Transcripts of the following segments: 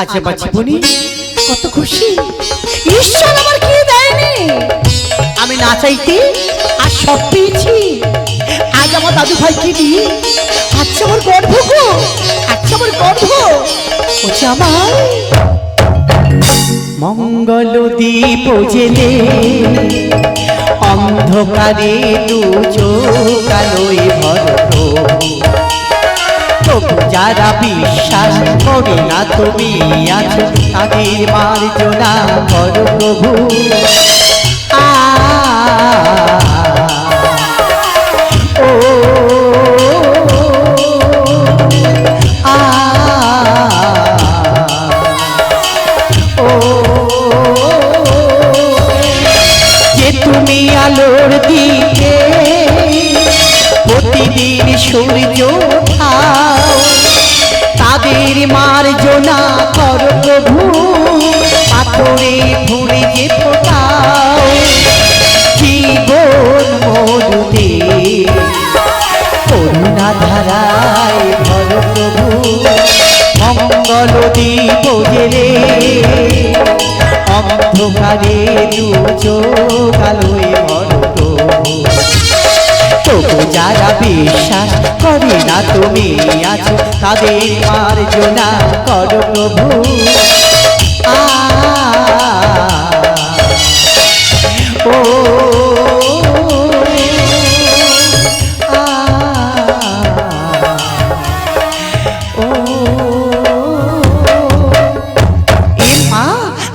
আজ আমার জীবনে? কত খুশি। ঈশ্বর আমার কি দেয়নি? আমি না চাইতে আর সব পেয়েছি। আজ আমার দাদু ভাইকে নিয়ে আচ্ছা আমার গর্ব গো আচ্ছা আমার গর্ব হচ্ছে আমার মঙ্গল দীপ জেলে অন্ধকারে দু চোখালোয় ভরত। যারা বিশ্বাস করে না, তুমি আছো। তাদের মার্জনা কর প্রভু। তুমি আলোর দিকে, প্রতিদিন সূর্য মার্জনা কর প্রভু, পাথরে ফুলে যে ফোটাও। জীবন মরুতে করুণা ধারায় ভর প্রভু, মঙ্গল দীপ জেলে। অন্ধকারে দু চোখ আলোয় যারা বিশ্বাস করে না তুমি আছো তাদের মার্জনা কর প্রভু।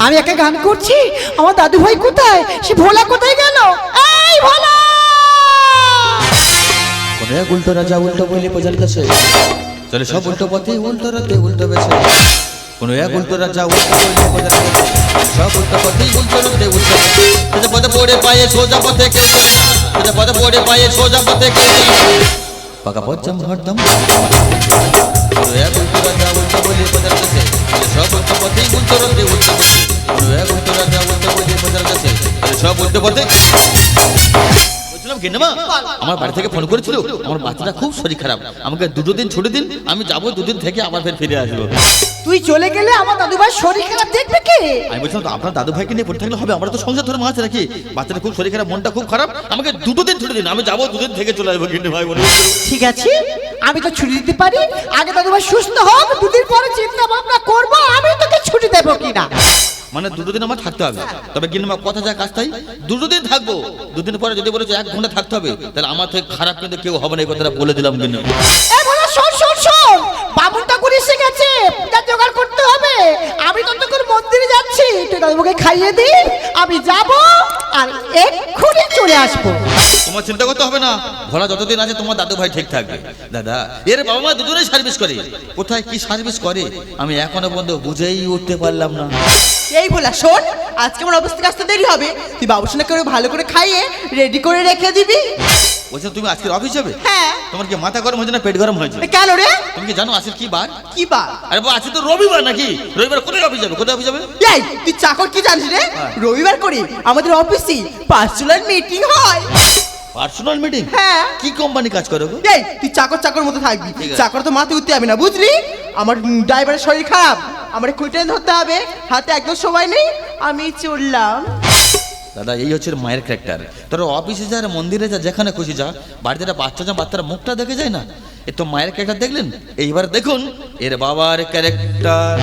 আমি একটা গান করছি, আমার দাদু ভাই কোথায়? সে ভোলা কোথায় গেল? এক উল্টো রাজা উল্টো বলে প্রজার কাছে। চলে সব উল্টো পথে উল্টো রাতে উল্টো বেছে কোনো এক উল্টো রাজা উল্টো বলে প্রজার কাছে সব উল্টো পথে উল্টো রাতে উল্টো বেছে পথে পড়ে পায়ে সোজা পথে কেউ সোজা পথে পড়ে পায়ে সোজা পথে কেউ না পাকা পচ্চম হরদম কোনো এক উল্টো রাজা উল্টো কাছে। চলে সব উল্টো পথে উল্টো রাতে উল্টো বেছে কোনো এক উল্টো রাজা উল্টো বলে প্রজার সব উল্টো পথে। বলছিলাম আমার বাড়ি থেকে ফোন করেছিল আমার বাচ্চাটা খুব শরীর খারাপ। আমাকে দুটো দিন ছুটি দিন আমি যাব দুদিন থেকে আবার ফের ফিরে আসব। তুই চলে গেলে আমার দাদু ভাই শরীর খারাপ দেখবে কে? আমি বলছিলাম তো আপনার দাদু ভাইকে নিয়ে পড়ে থাকলে হবে আমরা তো সংসার ধরে মাছ রাখি। বাচ্চাটা খুব শরীর খারাপ মনটা খুব খারাপ আমাকে দুটো দিন ছুটি দিন আমি যাব দুদিন থেকে চলে আসব কিন্তু ভাই বলে। ঠিক আছে আমি তো ছুটি দিতে পারি। আগে দাদু ভাই সুস্থ হোক দুদিন পরে চিন্তা ভাবনা করব আমি তোকে ছুটি দেবো কিনা? মানে দুটো দিন আমার থাকতে হবে। তবে আমার কথা যা কাজ তাই। দুটো দিন থাকব। দুদিন পরে যদি বলেছে এক ঘণ্টা থাকতে হবে, তাহলে আমার থেকে খারাপ কিন্তু কেউ হবে না, এই কথাটা বলে দিলাম কিন্তু বাবুর ঠাকুর এসে গেছে পূজা জোগাড় করতে হবে। আমি ততক্ষণ মন্দিরে যাচ্ছি। তুই দাদুকে খাইয়ে দি। আমি যাব আর এক্ষুনি চলে আসব। তোমার চিন্তা করতে হবে না। ভোলা যতদিন আছে তোমার দাদু ভাই ঠিক থাকবে। দাদা এর বাবা মা দুজনেই সার্ভিস করে। কোথায় কি সার্ভিস করে আমি এখনও পর্যন্ত বুঝেই উঠতে পারলাম না। এই বলা শোন আজকে আমার অফিস থেকে আসতে দেরি হবে। তুই বাবু সোনাকে ওরে ভালো করে খাইয়ে রেডি করে রেখে দিবি। বলছো তুমি আজকে অফিস যাবে? হ্যাঁ। তোমার কি মাথা গরম হয়েছে না পেট গরম হয়েছে? কেন রে? তুমি কি জানো আজকে কি বার? কি বা আরে বাবা আজকে তো রবিবার নাকি? রবিবার কোথায় অফিস যাবে? কোথায় অফিস যাবে? এই তুই চাকর কি জানিস রে? হ্যাঁ। রবিবার করে আমাদের অফিসে পার্সোনাল মিটিং হয়। পার্সোনাল মিটিং হ্যাঁ। কি কোম্পানি কাজ করো গো? এই তুই চাকর চাকর মতো থাকবি। চাকর তো মাথায় উঠতে হবে না বুঝলি? আমার ড্রাইভারের শরীর খারাপ। আমার কুইটেন ধরতে হবে। হাতে একদম সময় নেই। আমি চললাম। দাদা এই হচ্ছে মায়ের ক্যারেক্টার তোর অফিসে যা মন্দিরে যা যেখানে খুশি যা বাড়িতে একটা বাচ্চা যা বাচ্চার মুখটা দেখে যায় না? এ তো মায়ের ক্যারেক্টার দেখলেন? এইবার দেখুন এর বাবার ক্যারেক্টার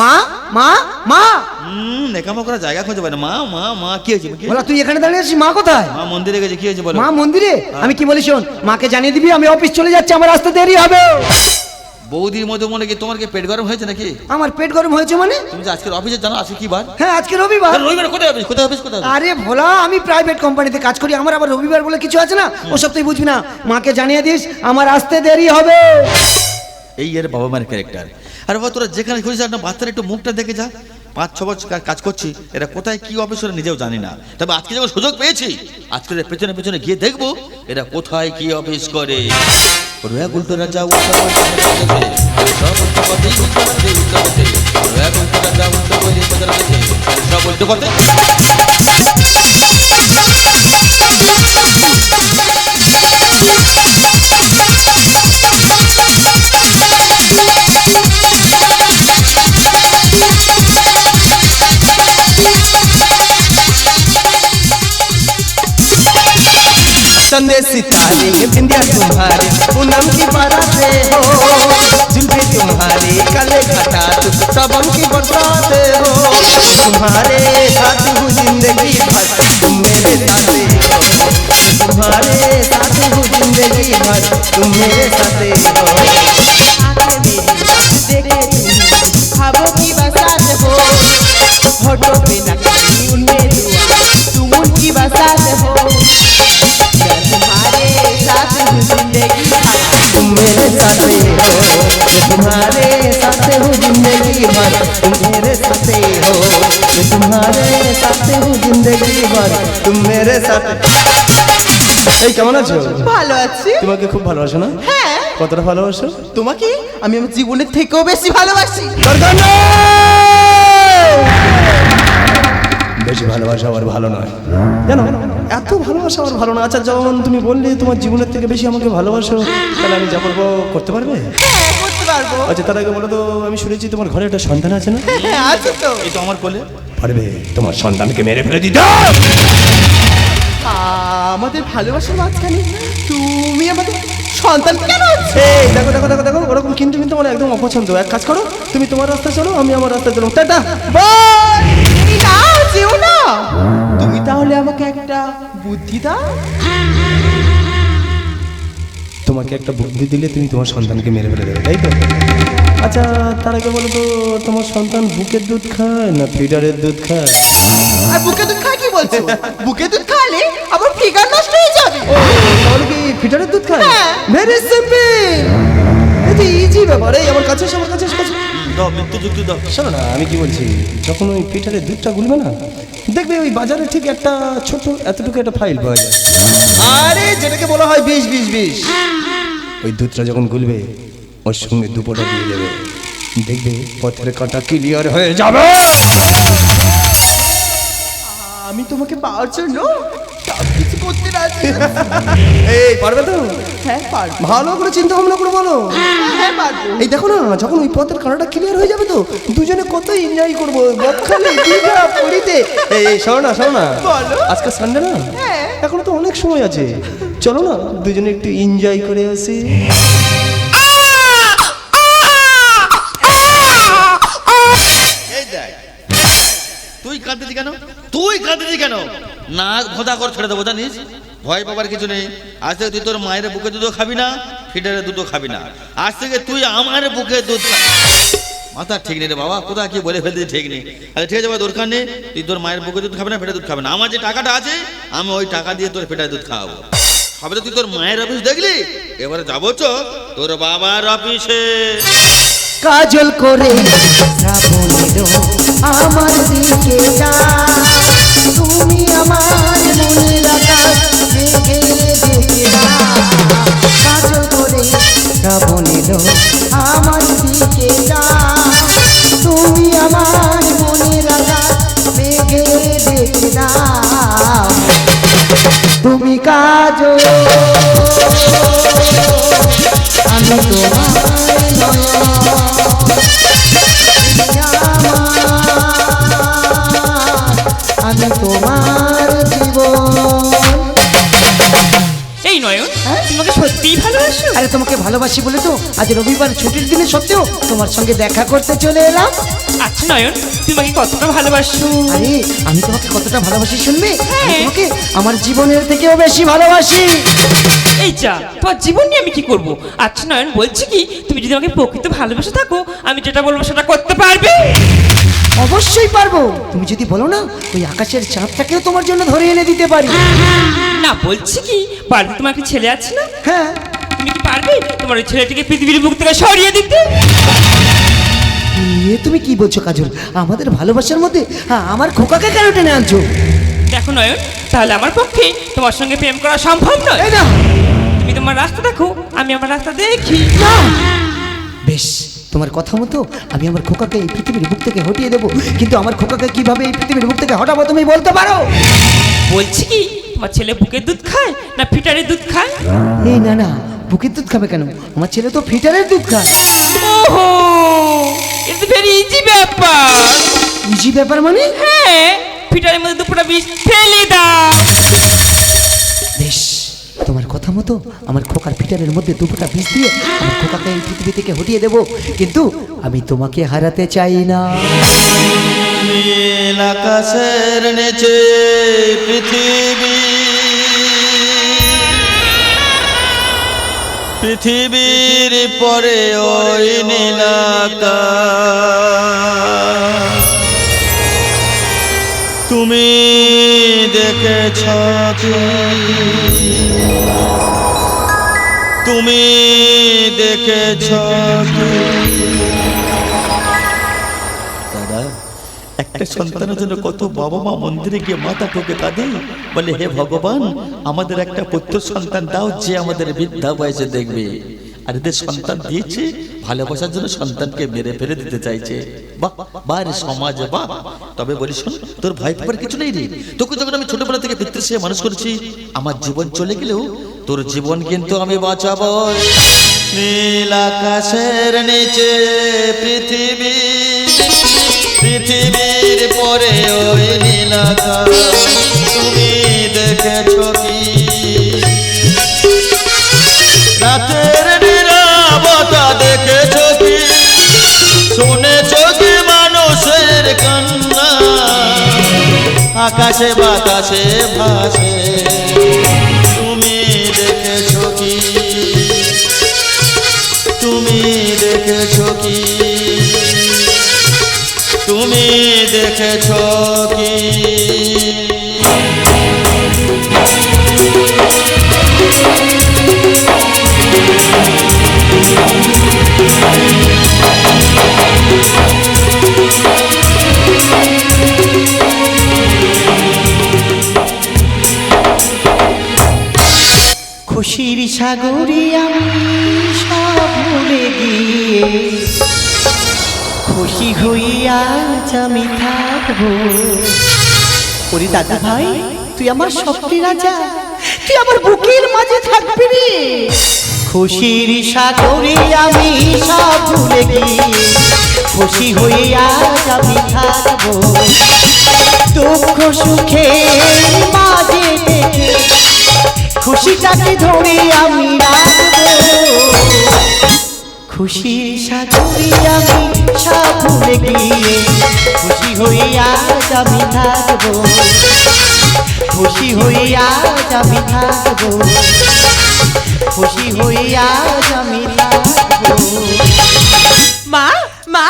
মা মা মা! হুম নেকামো করার জায়গা খুঁজে পায় না। মা মা মা কি হয়েছে? বলা তুই এখানে দাঁড়িয়ে আছিস? মা কোথায়? মা মন্দিরে গেছে কি হয়েছে বলো? মা মন্দিরে? আমি কি বলি শোন মাকে জানিয়ে দিবি আমি অফিস চলে যাচ্ছি আমার আসতে দেরি হবে। বৌদির মধ্যে মনে কি তোমার কি পেট গরম হয়েছে নাকি? আমার পেট গরম হয়েছে মানে? তুমি যে আজকের অফিসে জানো আজকে কি বার? হ্যাঁ আজকে রবিবার। রবিবার কোথায় অফিস কোথায় অফিস কোথায় আরে ভোলা আমি প্রাইভেট কোম্পানিতে কাজ করি আমার আবার রবিবার বলে কিছু আছে না? ওসব তুই বুঝবি না। মাকে জানিয়ে দিস আমার আসতে দেরি হবে। এই এর বাবা মায়ের ক্যারেক্টার আর বাবা তোরা যেখানে খুঁজছিস একটা বাচ্চার একটু মুখটা দেখে যা। পাঁচ ছ বছর কাজ করছি এরা কোথায় কি অফিস ওরা নিজেও জানি না। তবে আজকে যখন সুযোগ পেয়েছি আজকে পেছনে পেছনে গিয়ে দেখব এরা কোথায় কি অফিস করে। এক উল্টো রাজা উল্টো। সব উল্টো পথেই রাজা উল্টো করছে। ওরা এক संदेश सितारे बिंदिया तुम्हारे, पूनम की बराते हो। जुल्फे तुम्हारे काले घटा तुम सबम की बरसाते हो तुम्हारे साथ हूँ ज़िंदगी भर, तुम मेरे साथे हो तुम्हारे साथ हूँ ज़िंदगी भर, तुम मेरे साथे हो होठों पे नकली उनमें दुआ तुम उनकी बसात मैं हूँ। जिंदगी भर तुम मेरे साथे हो मैं तुम्हारे साथे हूँ जिंदगी भर तुम मेरे साथे हो मैं तुम्हारे साथे हूँ जिंदगी भर तुम मेरे साथे এই কেমন আছো ভালো আছি তোমাকে খুব ভালোবাসো না হ্যাঁ কতটা ভালোবাসো তোমাকে আমি আমার জীবনের থেকেও বেশি ভালোবাসি দরকার নেই বেশি ভালোবাসা আমার ভালো নয়। জানো? এত ভালোবাসা আমার ভালো না আচ্ছা যখন তুমি বললে তোমার জীবনের থেকে বেশি আমাকে ভালোবাসো তাহলে আমি যা বলব করতে পারবে? হ্যাঁ করতে পারব। আচ্ছা তার আগে বলো তো আমি শুনেছি তোমার ঘরে একটা সন্তান আছে না? হ্যাঁ আছে তো। এই তো আমার কোলে। পারবে? তোমার সন্তানকে মেরে ফেলে দিতে। আমাদের ভালোবাসার মাঝখানে তুমি আমাদের সন্তান কেন এই দেখো দেখো দেখো দেখো ওরকম কিন্তু কিন্তু আমার একদম অপছন্দ। এক কাজ করো তুমি তোমার রাস্তা চলো আমি আমার রাস্তা চলো। টাটা বল দাও তোমাকে একটা বুদ্ধি দিলে তুমি তোমার সন্তানকে মেরে ফেলে দেবে তাই তো? আচ্ছা তার আগে বলো তো তোমার সন্তান বুকের দুধ খায় না ফিডারের দুধ খায়? আর বুকে দুধ খায় কি বলছো? বুকে দুধ খালে আমার ফিগার নষ্ট হয়ে যাবে। তাহলে কি ফিডারের দুধ খায়? হ্যাঁ। ভেরি সিম্পল এটা ইজি ব্যাপার এই আমার কাছে আমার কাছে এসো, কাছে দাও মৃত্যু যুক্তি দাও। শোনো না আমি কি বলছি? যখন ওই ফিটারের দুধটা গুলবে না দেখবে ওই বাজারে ঠিক একটা ছোট এতটুকু একটা ফাইল পাওয়া যায়। আরে যেটাকে বলা হয় বিষ বিষ বিষ। ওই দুধটা যখন গুলবে ওর সঙ্গে দুপোটা দিয়ে দেবে। দেখবে পথের কাঁটা ক্লিয়ার হয়ে যাবে। আমি তোমাকে পাওয়ার জন্য কিছু করতে রাজি এই পারবে তো? হ্যাঁ পারব। ভালো করে চিন্তা ভাবনা করে বলো। হ্যাঁ পারব। এই দেখো না যখন ওই পথের কানাটা ক্লিয়ার হয়ে যাবে তো দুজনে কত এনজয় করব। বকখালি দীঘা পুরীতে। এই এই, শোনো না শোনো না। বলো। আজকে সানডে না? হ্যাঁ। এখন তো অনেক সময় আছে। চলো না দুজনে একটু এনজয় করে আসি। তুই কাঁদতেছি কেন? না ভোদা কর ছেড়ে দেবো জানিস? ভয় পাবার কিছু নেই। আজ থেকে তুই তোর মায়ের বুকে দুধও খাবি না ফিডারের দুধও খাবি না। আজ থেকে তুই আমার বুকে দুধ মাথা ঠিক নেই রে বাবা কোথায় কি বলে ফেলতে ঠিক নেই। আরে ঠিক আছে বাবা, দরকার নেই। তুই তোর মায়ের বুকে দুধ খাবি না ফেটে দুধ খাবে না। আমার যে টাকাটা আছে আমি ওই টাকা দিয়ে তোর ফেটায় দুধ খাওয়াবো। তো তুই তোর মায়ের অফিস দেখলি? এবারে যাব চ তোর বাবার অফিসে। কাজল করে আমার দিকে যা। আমার দিকে যা। তুমি আমার মনের আকাশ দেখে দেখে দাও তুমি কাজল আমি তোমার আমি আরে তোমাকে ভালোবাসি বলে তো আজ রবিবার ছুটির দিনে সত্ত্বেও তোমার সঙ্গে দেখা করতে চলে এলাম। আচ্ছা নয়ন তোমাকে কতটা ভালোবাসো? আরে আমি তোমাকে কতটা ভালোবাসি শুনবে? আমি হ্যাঁ। তোমাকে আমার জীবনের থেকেও বেশি ভালোবাসি। এই যা তোমার জীবন নিয়ে আমি কি করব? আচ্ছা নয়ন বলছি কি তুমি যদি আমাকে প্রকৃত ভালোবাসে থাকো আমি যেটা বলব সেটা করতে পারবে? অবশ্যই পারব। তুমি যদি বলো না ওই আকাশের চাঁদটাকেও তোমার জন্য ধরে এনে দিতে পারি। না বলছি কি বাড়িতে তোমার কি ছেলে আছে না? হ্যাঁ। তুমি কি পারবে? তোমার ওই ছেলেটিকে পৃথিবীর বুক থেকে সরিয়ে দিতে। এ তুমি কি বলছো কাজল? আমাদের ভালোবাসার মধ্যে হ্যাঁ, আমার খোকাকে কেন টেনে আনছো? দেখো নয়ন তাহলে আমার পক্ষে তোমার সঙ্গে প্রেম করা সম্ভব নয়। এই না। তুমি তোমার রাস্তা দেখো আমি আমার রাস্তা দেখি। না। বেশ তোমার কথা মতো আমি আমার খোকাকে এই পৃথিবীর বুক থেকে হটিয়ে দেবো। কিন্তু আমার খোকাকে কীভাবে এই পৃথিবীর বুক থেকে হটাবো তুমি বলতে পারো? বলছি কি তোমার ছেলে বুকের দুধ খায় না ফিটারের দুধ খায়? এই না না বুকের দুধ খাবে কেন? আমার ছেলে তো ফিটারের দুধ খায়। ওহো এটা ভেরি ইজি ব্যাপার। ইজি ব্যাপার মানে? হ্যাঁ ফিটারের মধ্যে দুপুরটা বিষ ফেলে দাও। বেশ তোমার কথা মতো আমার খোকার ফিটারের মধ্যে দুপুরটা বিষ দিয়ে আমার খোকাকে এই পৃথিবী থেকে হটিয়ে দেব। কিন্তু আমি তোমাকে হারাতে চাই না। নীল আকাশের নিচে পৃথিবী পৃথিবীর পরে ওই নীলাকা তুমি দেখেছ তুমি দেখেছ একটা সন্তানের জন্য কত বাবা মা মন্দিরে গিয়ে মাথা ঠোকে কাঁদে? বলে, হে ভগবান, আমাদের একটা পুত্র সন্তান দাও যে আমাদের বৃদ্ধা বয়সে দেখবে। আর এদের সন্তান দিয়েছে, ভালোবাসার জন্য সন্তানকে মেরে ফেলে দিতে চাইছে। বাহ রে সমাজ, বাহ। তবে বলি, শোন, তোর ভয় পাবার কিছু নেই রে। তোকে যখন আমি ছোটবেলা থেকে পিতৃ সে মানুষ করেছি, আমার জীবন চলে গেলেও তোর জীবন কিন্তু আমি বাঁচাবো। নীল আকাশের নিচে পৃথিবী। পৃথিবীর পরে ওই নীল আকাশ তুমি দেখেছ কি? রাতের নিরাপত্তা দেখেছ কি? শুনেছ কি মানুষের কান্না? আকাশে বাতাসে ভাসে, তুমি দেখেছ কি? দেখেছ কি? দাদা ভাই, তুই আমার স্বপ্নের রাজা। তুই আমার বুকের মাঝে থাকবি রে। খুশির সাগরে আমি সব ভুলে খুশি হয়ে আজ আমি থাকব। দুঃখ সুখে মাঝে খুশিটাকে ধরে আমি রাখব। খুশি সাগরে আমি ভুলে গিয়ে খুশি হয়ে আজ আমি থাকব। খুশি হয়ে আজ আমি থাকব। খুশি হয়ে আজ আমি থাকব। মা মা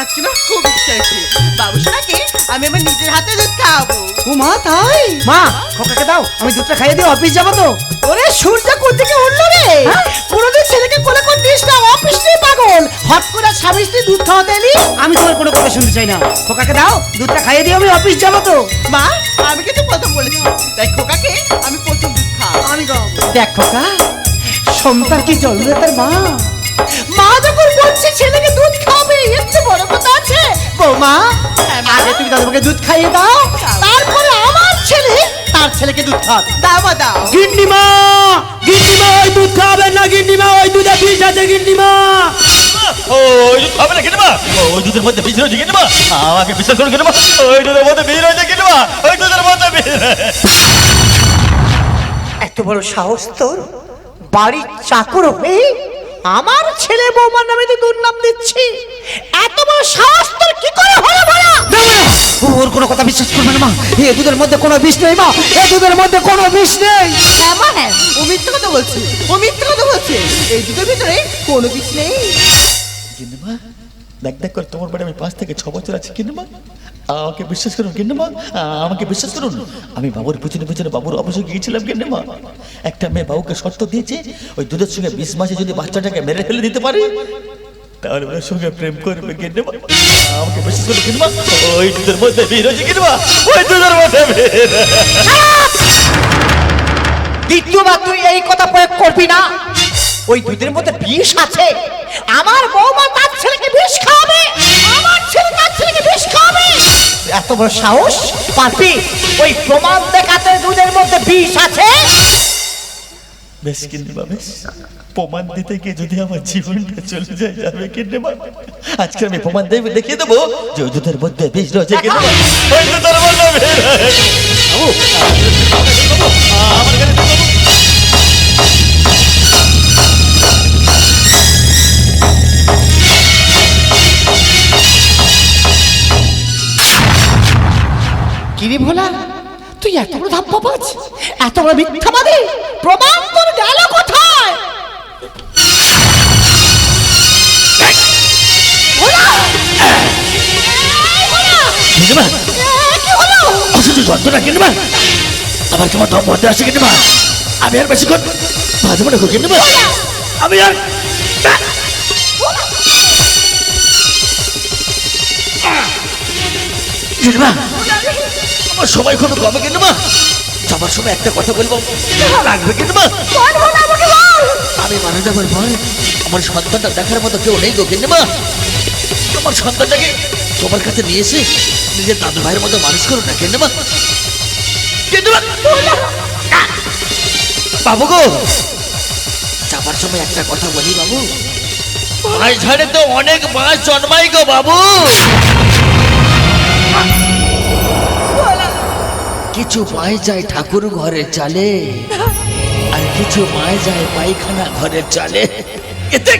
আজকে না খুব ইচ্ছা হয়েছে। বাবুসোনাকে আমি আমার নিজের হাতে দুধ খাওয়াবো। ও মা তাই? মা খোকাকে দাও আমি দুধটা খাইয়ে দিয়ে অফিস যাব তো। ওরে সূর্য কোথা থেকে উঠল রে? কোনোদিন ছেলেকে হট করে স্বামী স্ত্রী দুধ খাওয়াতে এলি? আমি তোমার কোনো কথা শুনতে চাই না। খোকাকে দাও দুধটা খাইয়ে দিয়ে আমি অফিস যাব তো। মা আমি কিন্তু প্রথম বলেছি। তাই খোকাকে আমি প্রথম দুধ খাওয়াবো। আমি দেখ খোকা সন্তান কি জন্ম দেয় তার মা? মা যখন বলছে ছেলেকে দুধ খাবে এর চেয়ে বড় কথা আছে। বৌমা আগে তুমি দাদুকে দুধ খাইয়ে দাও তারপরে আমার ছেলে তার ছেলেকে দুধ খাওয়াবে। দাও মা দাও। গিন্নিমা গিন্নিমা ওই দুধ খাবেন না গিন্নিমা ওই দুধে বিষ আছে গিন্নিমা। ওই দুধ খাবে না কিনবা ওই দুধের মধ্যে বিষ রয়েছে কিনবা আমাকে বিশ্বাস করে কিনবা ওই দুধের মধ্যে বিষ রয়েছে কিনবা ওই দুধের মধ্যে বিষ এত বড় সাহস তোর? বাড়ির চাকর হয়ে আমার ছেলে বৌমার নামে তুই দুর্নাম দিচ্ছি? এত বড় সাহস তোর? কি করে হলো বলা? ওর কোনো কথা বিশ্বাস করবে না মা। এ দুধের মধ্যে কোনো বিষ নেই মা। এ দুধের মধ্যে কোনো বিষ নেই। হ্যাঁ মা হ্যাঁ। ও মিথ্যে কথা বলছে। ও মিথ্যে কথা বলছে। এই দুটোর ভিতরে কোনো কিছু নেই। কিনবা? দেখ দেখ করে তোমার বাড়ি আমি পাঁচ থেকে ছ বছর আছি, কিনবা? আমাকে বিশ্বাস করুন, কিনবা? আমাকে বিশ্বাস করুন? আমি বাবুর পিছনে পিছনে বাবুর অফিসে গিয়েছিলাম, কিনবা? একটা মেয়ে বাবুকে শর্ত দিয়েছে, ওই দুধের সঙ্গে বিষ মাসে যদি বাচ্চাটাকে মেরে ফেলে দিতে পারে, তাহলে ওর সঙ্গে প্রেম করবে, কিনবা? আমাকে বিশ্বাস করুন, কিনবা? ওই দুধের মধ্যে বীর হয়েছে কিনবা? ওই দুধের মধ্যে বীর দ্বিতীয়বার তুই এই কথা প্রয়োগ করবি না। ওই দুধের মধ্যে বিষ আছে। আমার বৌমা তার ছেলেকে বিষ খাওয়াবে। আমার ছেলে তার ছেলেকে বিষ খাওয়াবে। এত বড় সাহস? পারবি? ওই প্রমাণ দেখাতে দুধের মধ্যে বিষ আছে? বেশ কিনবা বেশ। প্রমাণ দিতে গিয়ে যদি আমার জীবনটা চলে যায় যাবে আজকে আমি প্রমাণ দেবে দেখিয়ে দেবো। যে ওই দুধের মধ্যে বিষ রয়েছে ওই দুধের মধ্যে। বাবু, আমার এত বড় মিথ্যাবাদী? প্রমাণ তোর গেল কোথায়? আমার তোমার দম বন্ধ আছে কেনবা আমি আর না কেনবা আমি আর কেনবা আমার সময় কোনো কমে কেনবা যাবার সময় একটা কথা বলব। লাগবে বল! আমি মারা যাবার ভয় আমার সন্তানটা দেখার মতো কেউ নেই গো কেনবা আমার সন্তানটাকে তোমার কাছে নিয়ে এসে নিজের দাদু ভাইয়ের মতো মানুষ করো না কেনবা কেনবা বাবু গো যাবার সময় একটা কথা বলি বাবু। মাছ ঝাড়ে তো অনেক মাছ জন্মাই গো বাবু। কিছু মায় যায় ঠাকুর ঘরে চালে, আর কিছু মায় যায় পায়খানা ঘরের চালে। এতে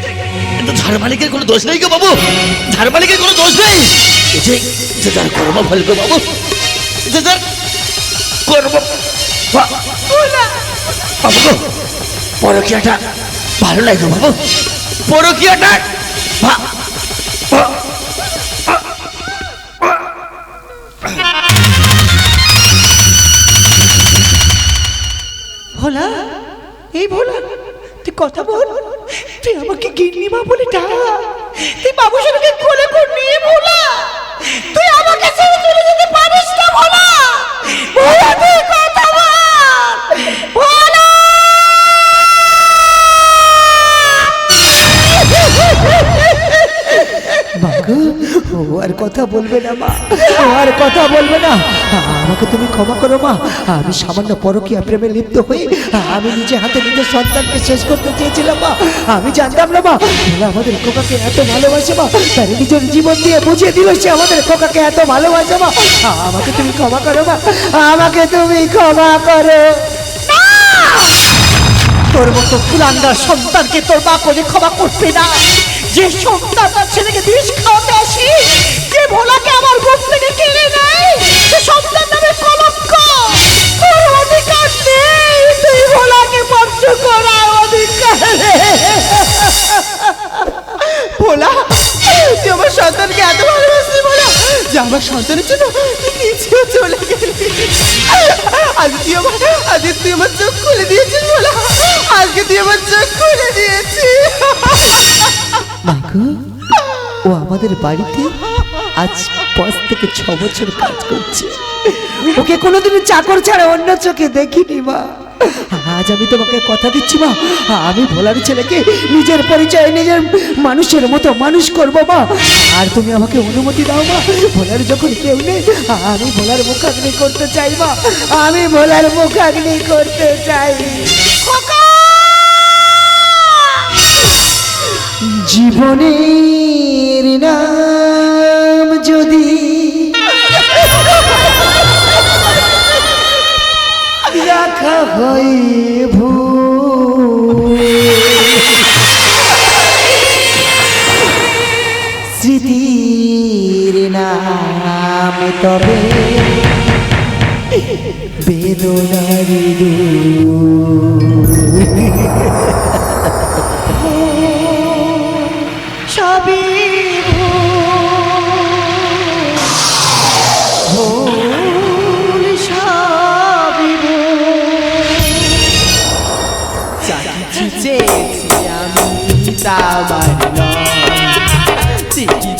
ঝাড় মালিকের কোনো দোষ নেই গো বাবু। ঝাড় মালিকের কোনো দোষ নেই। এতে যে যার কর্ম ফল গো বাবু। যে যার কর্ম বাবু গো, পরকিয়াটা ভালো লাগে বাবু। পরকিয়াটা কথা বল। তুই আমাকে গিন্নি মা বলে ডাক। তুই বাবু সঙ্গে কোলে করে নিয়ে ভোলা আর কথা বলবে না, মা। আর কথা বলবে না। আমাকে তুমি ক্ষমা করো, মা। আমি সামান্য পরকীয়া প্রেমে লিপ্ত হয়ে আমি নিজে হাতে নিজের সন্তানকে শেষ করতে চেয়েছিলাম, মা। আমি জানতাম না, মা। ওরা আমাদের কোকাকে এত ভালোবাসে, মা। তার নিজের জীবন দিয়ে বুঝিয়ে দিল সে আমাদের কোকাকে এত ভালোবাসে, মা। আমাকে তুমি ক্ষমা করো, মা। আমাকে তুমি ক্ষমা করো। তোর মতো কুলাঙ্গার সন্তানকে তোর মা ক্ষমা করবে না। যে সন্তান তার ছেলেকে বিষ খাওয়াতে আসি যে ভোলাকে আমাদের বাড়িতে? আজ পাঁচ থেকে ছ বছর কাজ করছে। ওকে কোনোদিন চাকর ছাড়া অন্য চোখে দেখিনি, মা। আজ আমি তোমাকে কথা দিচ্ছি, মা। আমি ভোলার ছেলেকে নিজের পরিচয় নিজের মানুষের মতো মানুষ করব, মা। আর তুমি আমাকে অনুমতি দাও, মা। ভোলার যখন কেউ নেই, আমি ভোলার মুখাগ্নি করতে চাই, মা। আমি ভোলার মুখাগ্নি করতে চাই। জীবনের নাম যদি রাখা হয় নাম তবে বেদনার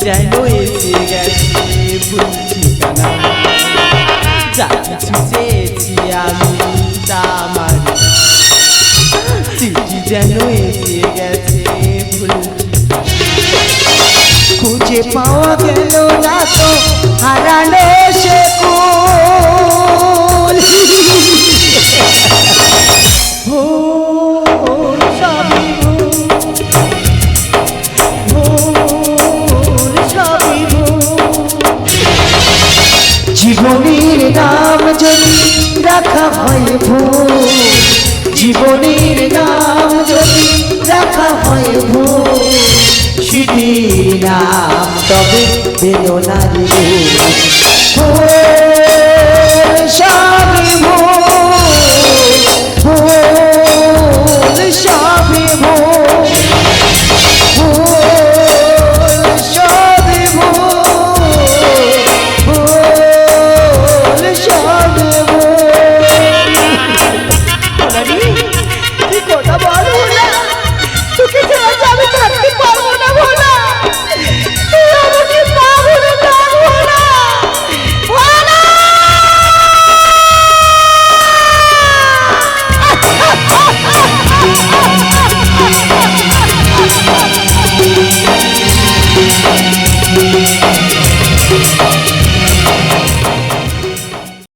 যেন এসে গেছে ভুল ঠিকানা যা কিছু চেয়েছি আমি তা আমার। চিঠি যেন খুঁজে পাওয়া গেল না